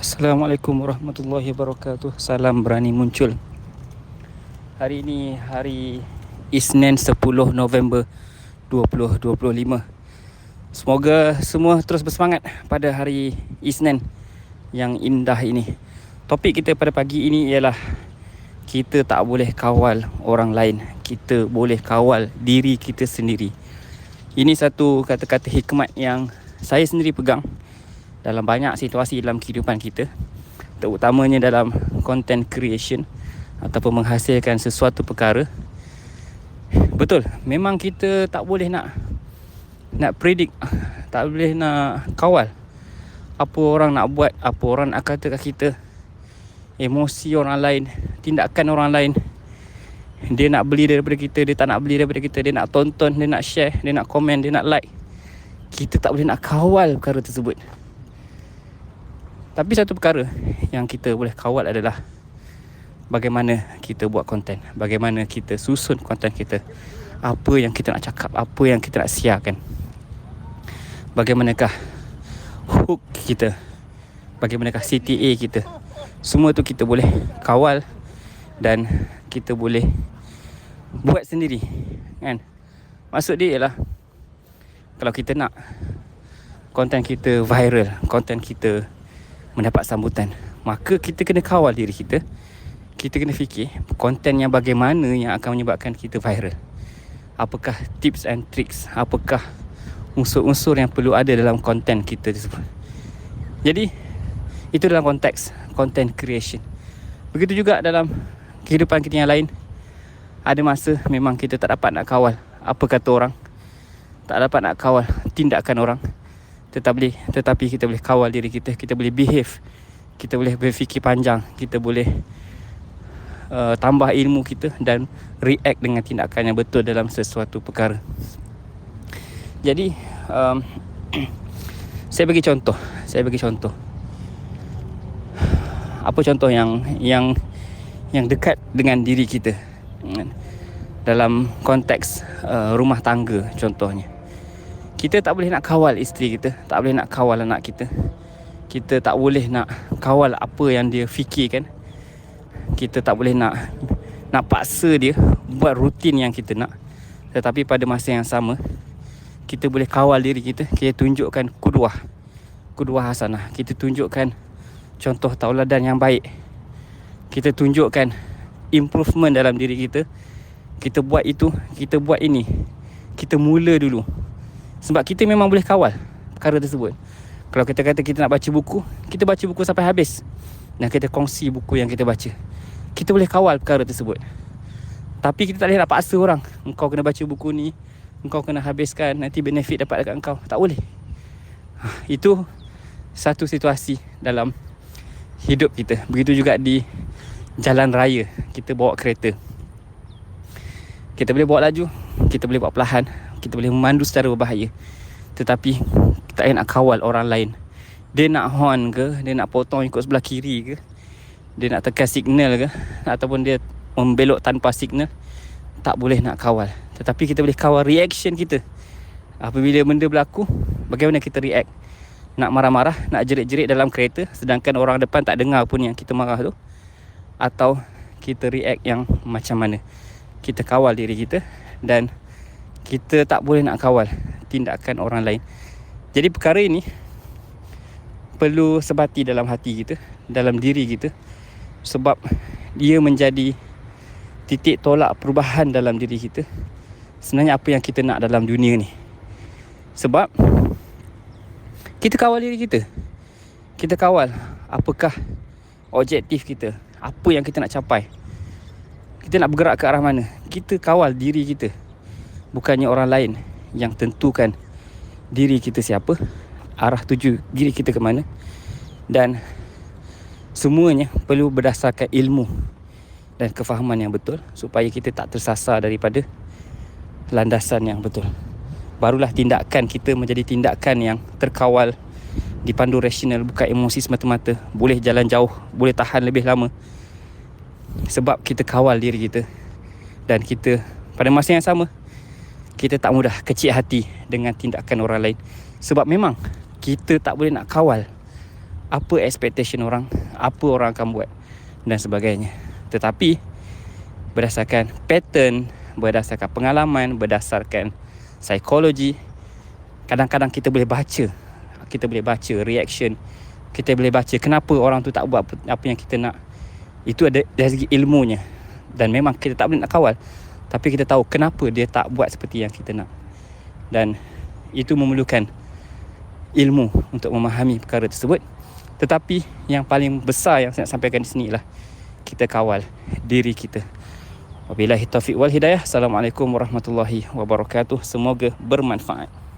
Assalamualaikum warahmatullahi wabarakatuh. Salam berani muncul. Hari ini hari Isnin 10 November 2025 Semoga semua terus bersemangat pada hari Isnin yang indah ini. Topik kita pada pagi ini ialah Kita tak boleh kawal orang lain. Kita boleh kawal diri kita sendiri. Ini satu kata-kata hikmat yang saya sendiri pegang dalam banyak situasi dalam kehidupan kita terutamanya dalam content creation ataupun menghasilkan sesuatu perkara. Betul memang kita tak boleh nak nak predict tak boleh nak kawal apa orang nak buat apa orang nak kata kat kita. Emosi orang lain tindakan orang lain. Dia nak beli daripada kita dia tak nak beli daripada kita. Dia nak tonton dia nak share dia nak komen dia nak like. Kita tak boleh nak kawal perkara tersebut tapi satu perkara yang kita boleh kawal adalah bagaimana kita buat konten, bagaimana kita susun konten kita, apa yang kita nak cakap, apa yang kita nak siarkan. Bagaimanakah hook kita? Bagaimanakah CTA kita? Semua tu kita boleh kawal dan kita boleh buat sendiri kan maksud dia ialah kalau kita nak konten kita viral konten kita mendapat sambutan. Maka kita kena kawal diri kita. Kita kena fikir konten yang bagaimana yang akan menyebabkan kita viral. Apakah tips and tricks? Apakah unsur-unsur yang perlu ada dalam konten kita tersebut? Jadi itu dalam konteks content creation. Begitu juga dalam kehidupan kita yang lain ada masa memang kita tak dapat nak kawal. Apa kata orang? Tak dapat nak kawal tindakan orang tetapi tetapi kita boleh kawal diri kita kita boleh behave kita boleh berfikir panjang kita boleh uh, tambah ilmu kita dan react dengan tindakan yang betul dalam sesuatu perkara. Jadi um, saya bagi contoh saya bagi contoh. Apa contoh yang yang yang dekat dengan diri kita? Dalam konteks uh, rumah tangga contohnya kita tak boleh nak kawal isteri kita. Tak boleh nak kawal anak kita. Kita tak boleh nak kawal apa yang dia fikirkan. Kita tak boleh nak nak paksa dia buat rutin yang kita nak. Tetapi pada masa yang sama kita boleh kawal diri kita. Kita tunjukkan kuduah. Kuduah hasanah. Kita tunjukkan contoh tauladan yang baik. Kita tunjukkan improvement dalam diri kita. Kita buat itu kita buat ini. Kita mula dulu sebab kita memang boleh kawal perkara tersebut. Kalau kita kata kita nak baca buku, kita baca buku sampai habis. Dan kita kongsi buku yang kita baca. Kita boleh kawal perkara tersebut. Tapi kita tak boleh nak paksa orang. Engkau kena baca buku ni. Engkau kena habiskan. Nanti benefit dapat dekat engkau. Tak boleh. Ha, itu satu situasi dalam hidup kita. Begitu juga di jalan raya. Kita bawa kereta. Kita boleh bawa laju. Kita boleh bawa perlahan kita boleh memandu secara berbahaya. Tetapi kita nak kawal orang lain. Dia nak horn ke dia nak potong ikut sebelah kiri ke dia nak tekan signal ke ataupun dia membelok tanpa signal tak boleh nak kawal. Tetapi kita boleh kawal reaction kita. Apabila benda berlaku bagaimana kita react? Nak marah-marah nak jerit-jerit dalam kereta sedangkan orang depan tak dengar pun yang kita marah tu? Atau kita react yang macam mana? Kita kawal diri kita dan kita tak boleh nak kawal tindakan orang lain. Jadi perkara ini perlu sebati dalam hati kita, dalam diri kita sebab dia menjadi titik tolak perubahan dalam diri kita. Sebenarnya apa yang kita nak dalam dunia ni. Sebab kita kawal diri kita. Kita kawal apakah objektif kita, apa yang kita nak capai. Kita nak bergerak ke arah mana? Kita kawal diri kita bukannya orang lain yang tentukan diri kita siapa, arah tuju diri kita ke mana. Dan semuanya perlu berdasarkan ilmu dan kefahaman yang betul supaya kita tak tersasar daripada landasan yang betul. Barulah tindakan kita menjadi tindakan yang terkawal dipandu rasional bukan emosi semata-mata. Boleh jalan jauh boleh tahan lebih lama. Sebab kita kawal diri kita dan kita pada masa yang sama kita tak mudah kecil hati dengan tindakan orang lain sebab memang kita tak boleh nak kawal apa expectation orang, apa orang akan buat dan sebagainya. Tetapi berdasarkan pattern, berdasarkan pengalaman, berdasarkan psikologi, kadang-kadang kita boleh baca. Kita boleh baca reaction. Kita boleh baca kenapa orang tu tak buat apa yang kita nak. Itu ada dari segi ilmunya. Dan memang kita tak boleh nak kawal. Tapi kita tahu kenapa dia tak buat seperti yang kita nak. Dan itu memerlukan ilmu untuk memahami perkara tersebut. Tetapi yang paling besar yang saya nak sampaikan di sini ialah kita kawal diri kita. Wabillahi taufiq wal hidayah. Assalamualaikum warahmatullahi wabarakatuh. Semoga bermanfaat.